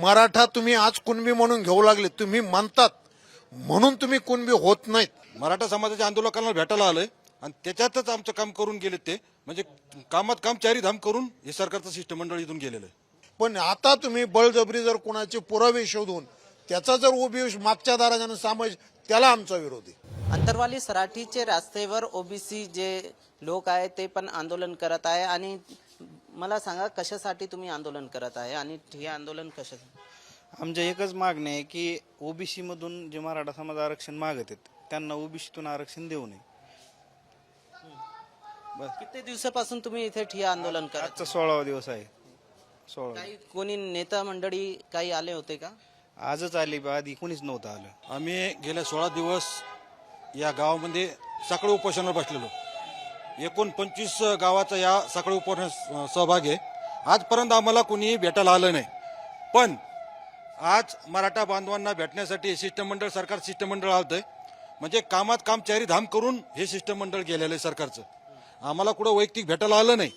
मराठा तुम्ही आज कुणबी म्हणून घेऊ लागले तुम्ही म्हणतात. म्हणून तुम्ही कुणबी होत नाहीत. मराठा समाजाच्या आंदोलकांना भेटायला आलोय आणि त्याच्यातच आमचं काम करून गेले ते. म्हणजे कामात काम चारी धाम करून हे सरकारचं शिष्टमंडळ इथून गेलेलं आहे. पण आता तुम्ही बळजबरी जर कोणाचे पुरावे शोधून त्याचा जर उभी मागच्या दाराजानं समाज त्याला आमचा विरोध. आहे अंतरवाली सराठीचे रस्त्यावर ओबीसी जे लोक आहे ते पण आंदोलन करत आहे आणि मला सांगा कशासाठी तुम्ही आंदोलन करत आहे आणि हे आंदोलन कशासाठी आमच्या एकच मागणी आहे की ओबीसी मधून जे मराठा समाज आरक्षण मागत आहेत त्यांना ओबीसीतून आरक्षण देऊ नये. किती दिवसापासून तुम्ही इथे ठिया आंदोलन करत आजचा सोळावा दिवस आहे. सोळा काही कोणी नेता मंडळी काही आले होते का? आजच आली आधी कोणीच नव्हतं आलं. आम्ही गेल्या सोळा दिवस या गावामध्ये साखळी उपोषणावर बसलेलो. एकूण पंचवीस गावाचा या साखळी उपोषणात सहभाग आहे. आजपर्यंत आम्हाला कुणीही भेटायला आलं नाही. पण आज मराठा बांधवांना भेटण्यासाठी शिष्टमंडळ सरकार शिष्टमंडळ आलं आहे म्हणजे कामात काम चारी धाम करून हे शिष्टमंडळ गेलेलं आहे सरकारचं. आम्हाला कुठं वैयक्तिक भेटायला आलं नाही.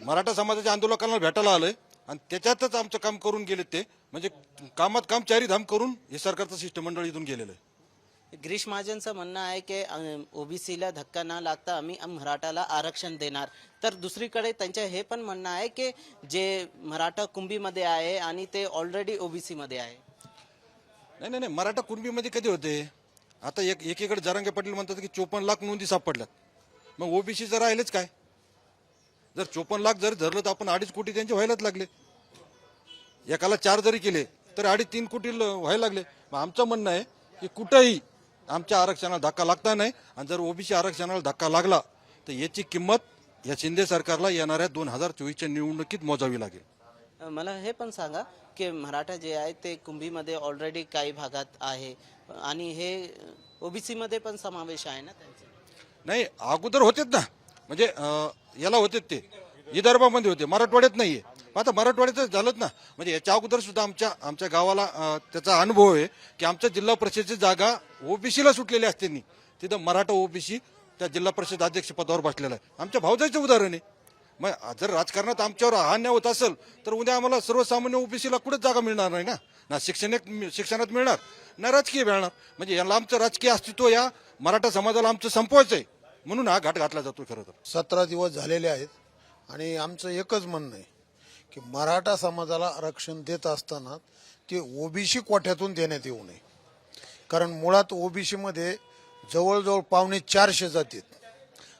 मराठा समाजाच्या आंदोलकांना भेटायला आलं आणि त्याच्यातच आमचं काम करून गेले ते. म्हणजे कामात काम चारी धाम करून हे सरकारचं शिष्टमंडळ इथून गेलेलं आहे. गिरीश महाजनचं म्हणणं आहे की ओबीसीला धक्का न लागता आम्ही मराठाला आरक्षण देणार. तर दुसरीकडे त्यांचं हे पण म्हणणं आहे की जे मराठा कुंभीमध्ये आहे आणि ते ऑलरेडी ओबीसीमध्ये आहे. नाही नाही नाही मराठा कुणबीमध्ये कधी होते? आता एक एकीकडे जरांगे पाटील म्हणतात की चोपन्न लाख नोंदी सापडल्यात. मग ओबीसीचं राहिलेच काय? जर चोपन्न लाख जरी धरलं तर आपण अडीच कोटी त्यांचे व्हायलाच लागले. एकाला चार जरी केले तर अडीच तीन कोटी ल- व्हायला लागले. मग आमचं म्हणणं आहे की कुठंही आमच्या आरक्षणाला धक्का लागता नाही आणि जर ओबीसी आरक्षणाला धक्का लागला तर याची किंमत या शिंदे सरकारला येणाऱ्या दोन हजार चोवीसच्या निवडणुकीत मोजावी लागेल. मला हे पण सांगा की मराठा जे आहे ते कुंभीमध्ये ऑलरेडी काही भागात आहे आणि हे ओबीसीमध्ये पण समावेश आहे ना त्यांचा? नाही अगोदर होतेच ना. म्हणजे अं, याला होतेच ते. विदर्भामध्ये होते. मराठवाड्यात नाहीये. आता मराठवाड्याचं झालंच ना. म्हणजे याच्या अगोदर सुद्धा आमच्या आमच्या गावाला त्याचा अनुभव आहे की आमच्या जिल्हा परिषदेची जागा ओबीसीला सुटलेली असते तिथं मराठा ओबीसी त्या जिल्हा परिषद अध्यक्षपदावर बसलेला आहे. आमच्या भावजाचं उदाहरण आहे. मग जर राजकारणात आमच्यावर हा होत असेल तर उद्या आम्हाला सर्वसामान्य ओबीसीला कुठेच जागा मिळणार नाही ना? ना शिक्षणात शिक्षणात मिळणार ना राजकीय मिळणार. म्हणजे याला आमचं राजकीय अस्तित्व या मराठा समाजाला आमचं संपवायचं आहे. म्हणून हा घाट घातला जातो खरं तर. सतरा दिवस झालेले आहेत आणि आमचं एकच म्हणणं आहे. की मराठा समाजाला आरक्षण देत असताना ते ओबीसी कोठ्यातून देण्यात येऊ नये. कारण मुळात ओबीसीमध्ये जवळजवळ पावणे चारशे जाती आहेत.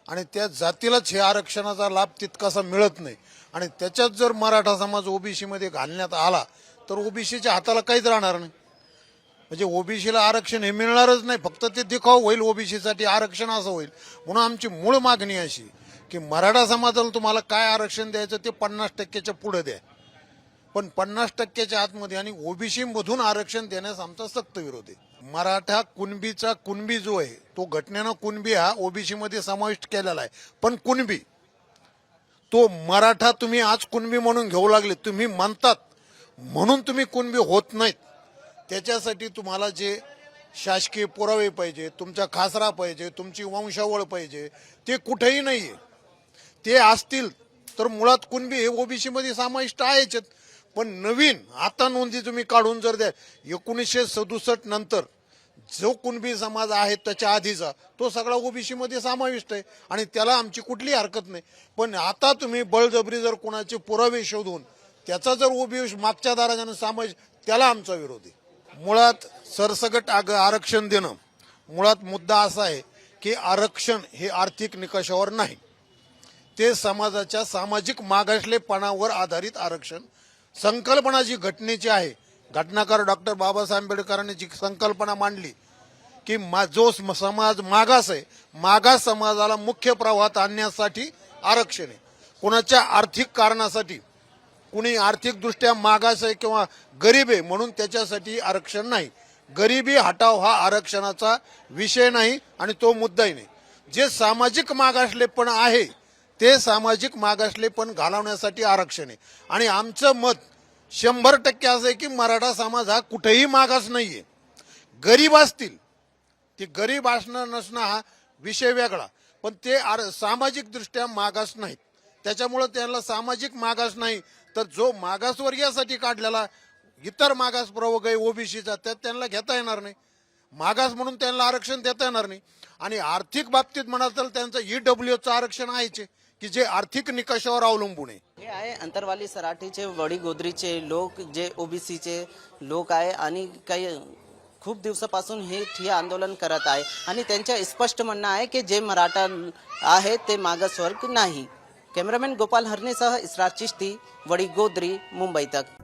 आणि त्या जातीलाच हे आरक्षणाचा लाभ तितकासा मिळत नाही. आणि त्याच्यात जर मराठा समाज ओबीसीमध्ये घालण्यात आला तर ओबीसीच्या हाताला काहीच राहणार नाही. म्हणजे ओबीसीला आरक्षण हे मिळणारच नाही. फक्त ते दिखाव होईल ओबीसीसाठी आरक्षण असं होईल. म्हणून आमची मूळ मागणी अशी की मराठा समाजाला तुम्हाला काय आरक्षण द्यायचं ते पन्नास टक्क्याच्या पुढे द्या. पण पन्नास टक्क्याच्या आतमध्ये आणि ओबीसी मधून आरक्षण देण्यास आमचा सक्त विरोध आहे. मराठा कुणबीचा कुणबी जो आहे तो घटनेनं कुणबी हा ओबीसी मध्ये समाविष्ट केलेला आहे. पण कुणबी? तो मराठा तुम्ही आज कुणबी म्हणून घेऊ लागले तुम्ही म्हणतात. म्हणून तुम्ही कुणबी होत नाहीत. त्याच्यासाठी तुम्हाला जे शासकीय पुरावे पाहिजे तुमचा खासरा पाहिजे तुमची वंशावळ पाहिजे ते कुठेही नाही आहे ते असतील तर मुळात कुणबी हे ओबीसी मध्ये समाविष्ट आहेच. पण नवीन आता नोंदी तुम्ही काढून जर द्या एकोणीसशे सदुसष्ट नंतर जो कुणबी समाज आहे त्याच्या आधीचा तो सगळा ओबीसीमध्ये समाविष्ट आहे आणि त्याला आमची कुठली हरकत नाही. पण आता तुम्ही बळजबरी जर कोणाचे पुरावे शोधून त्याचा जर ओबीसी मागच्या दाराजानं समाज त्याला आमचा विरोध आहे. मुळात सरसगट आग- आरक्षण देणं मुळात मुद्दा असा आहे की आरक्षण हे आर्थिक निकषावर नाही. ते समाजाच्या सामाजिक मागासलेपणावर आधारित आरक्षण संकल्पना जी घटनेची आहे घटनाकार डॉक्टर बाबासाहेब आंबेडकरांनी जी संकल्पना मांडली की मा- जो समाज मागास आहे मागास समाजाला मुख्य प्रवाहात आणण्यासाठी आरक्षण आहे. कोणाच्या आर्थिक कारणासाठी कुणी आर्थिकदृष्ट्या मागास आहे किंवा गरीब आहे म्हणून त्याच्यासाठी आरक्षण नाही. गरिबी हटाव हा आरक्षणाचा विषय नाही आणि तो मुद्दाही नाही. जे सामाजिक मागासलेपण आहे ते सामाजिक मागासले पण घालवण्यासाठी आरक्षण आहे. आणि आमचं मत शंभर टक्के असं आहे की मराठा समाज हा कुठेही मागास नाही आहे गरीब असतील ते गरीब असणं नसणं हा विषय वेगळा. पण ते आर- सामाजिकदृष्ट्या मागास नाहीत. त्याच्यामुळं त्यांना सामाजिक मागास नाही तर जो मागासवर्गीयासाठी काढलेला इतर मागास प्रवर्ग आहे ओबीसीचा त्यात त्यांना घेता येणार नाही. मागास म्हणून त्यांना आरक्षण देता येणार नाही. आणि आर्थिक बाबतीत म्हणाल तर त्यांचं ईडब्ल्यूचं आरक्षण आहेच आहे, की जे आर्थिक निकषावर अवलंबून आहे. हे आहे अंतरवाली सराठीचे वडी गोदरीचे लोक जे ओबीसीचे लोक आहे आणि काही खूप दिवसापासून हे ठिय्या आंदोलन करत आहे. आणि त्यांचं स्पष्ट म्हणणं आहे की जे मराठा आहे ते मागासवर्ग नाही. कॅमेरामॅन गोपाल हरणेसह इस्रात चिश्ती वडी गोदरी मुंबई तक.